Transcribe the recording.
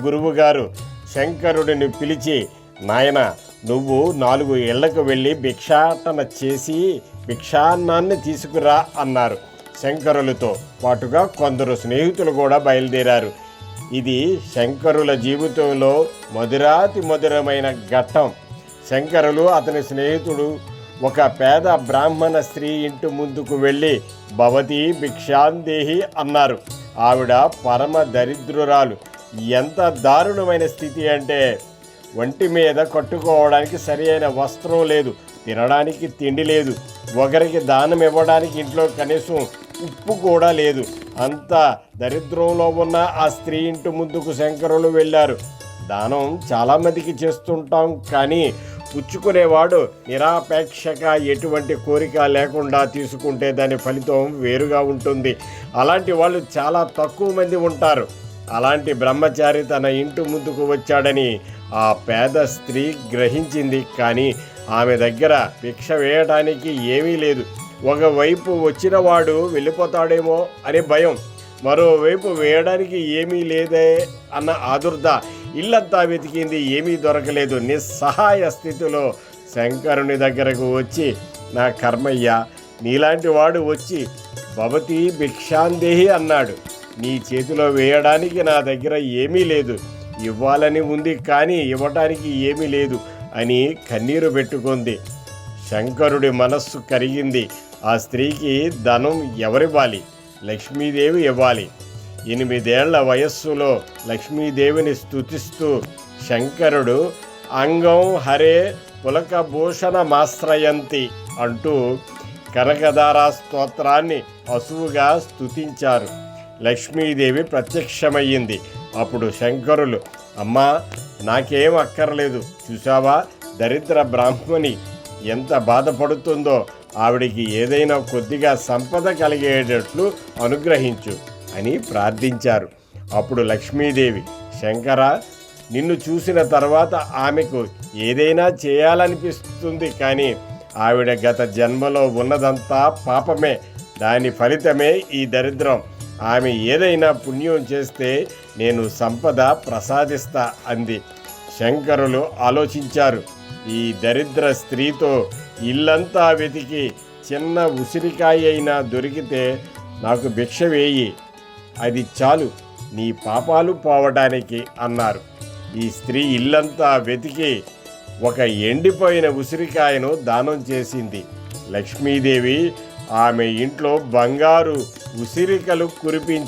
గురువుగారు శంకరుడిని పిలిచి నాయన నువ్వు నాలుగు ఇళ్ళకు వెళ్ళి భిక్షాటన చేసి భిక్షాన్నాన్ని తీసుకురా అన్నారు శంకరులతో పాటుగా కొందరు స్నేహితులు కూడా బయలుదేరారు. ఇది శంకరుల జీవితంలో మధురాతి మధురమైన ఘట్టం. శంకరులు అతని స్నేహితుడు ఒక పేద బ్రాహ్మణ స్త్రీ ఇంటి ముందుకు వెళ్ళి భవతి భిక్షాందేహి అన్నారు. ఆవిడ పరమ దరిద్రురాలు. ఎంత దారుణమైన స్థితి అంటే ఒంటి మీద కట్టుకోవడానికి సరి అయిన వస్త్రం లేదు తినడానికి తిండి లేదు ఒకరికి దానం ఇవ్వడానికి ఇంట్లో కనీసం ఉప్పు కూడా లేదు. అంత దరిద్రంలో ఉన్న ఆ స్త్రీ ఇంటి ముందుకు శంకరులు వెళ్ళారు. దానం చాలామందికి చేస్తుంటాం కానీ పుచ్చుకునేవాడు నిరాపేక్షక ఎటువంటి కోరిక లేకుండా తీసుకుంటే దాని ఫలితం వేరుగా ఉంటుంది. అలాంటి వాళ్ళు చాలా తక్కువ మంది ఉంటారు. అలాంటి బ్రహ్మచారి తన ఇంటి ముందుకు వచ్చాడని ఆ పేద స్త్రీ గ్రహించింది కానీ ఆమె దగ్గర భిక్ష వేయడానికి ఏమీ లేదు. ఒకవైపు వచ్చినవాడు వెళ్ళిపోతాడేమో అనే భయం మరోవైపు వేయడానికి ఏమీ లేదే అన్న ఆదుర్ద ఇల్లంతా వెతికింది ఏమీ దొరకలేదు. నిస్సహాయ స్థితిలో శంకరుని దగ్గరకు వచ్చి నా కర్మయ్య నీలాంటి వాడు వచ్చి భవతి భిక్షాందేహి అన్నాడు. నీ చేతిలో వేయడానికి నా దగ్గర ఏమీ లేదు. ఇవ్వాలని ఉంది కానీ ఇవ్వటానికి ఏమీ లేదు అని కన్నీరు పెట్టుకుంది. శంకరుడి మనస్సు కరిగింది. ఆ స్త్రీకి ధనం ఎవరివ్వాలి? లక్ష్మీదేవి ఇవ్వాలి. ఎనిమిదేళ్ళ వయస్సులో లక్ష్మీదేవిని స్తుతిస్తూ శంకరుడు అంగం హరే పులకభూషణమాశ్రయంతి అంటూ కనకదారా స్తోత్రాన్ని అసువుగా స్తుతించారు. లక్ష్మీదేవి ప్రత్యక్షమయ్యింది. అప్పుడు శంకరులు అమ్మా నాకేం అక్కర్లేదు. చూసావా దరిద్ర బ్రాహ్మణి. ఎంత బాధపడుతుందో. ఆవిడికి ఏదైనా కొద్దిగా సంపద కలిగేటట్లు అనుగ్రహించు అని ప్రార్థించారు. అప్పుడు లక్ష్మీదేవి శంకర నిన్ను చూసిన తర్వాత ఆమెకు ఏదైనా చేయాలనిపిస్తుంది కానీ ఆవిడ గత జన్మలో ఉన్నదంతా పాపమే. దాని ఫలితమే ఈ దరిద్రం. ఆమె ఏదైనా పుణ్యం చేస్తే నేను సంపద ప్రసాదిస్తా అంది. శంకరులు ఆలోచించారు. ఈ దరిద్ర స్త్రీతో ఇల్లంతా వెతికి చిన్న ఉసిరికాయ అయినా దొరికితే నాకు భిక్ష వేయి. అది చాలు నీ పాపాలు పోవడానికి అన్నారు. ఈ స్త్రీ ఇల్లంతా వెతికి ఒక ఎండిపోయిన ఉసిరికాయను దానం చేసింది. లక్ష్మీదేవి ఆమె ఇంట్లో బంగారు ఉసిరికలు కురిపించి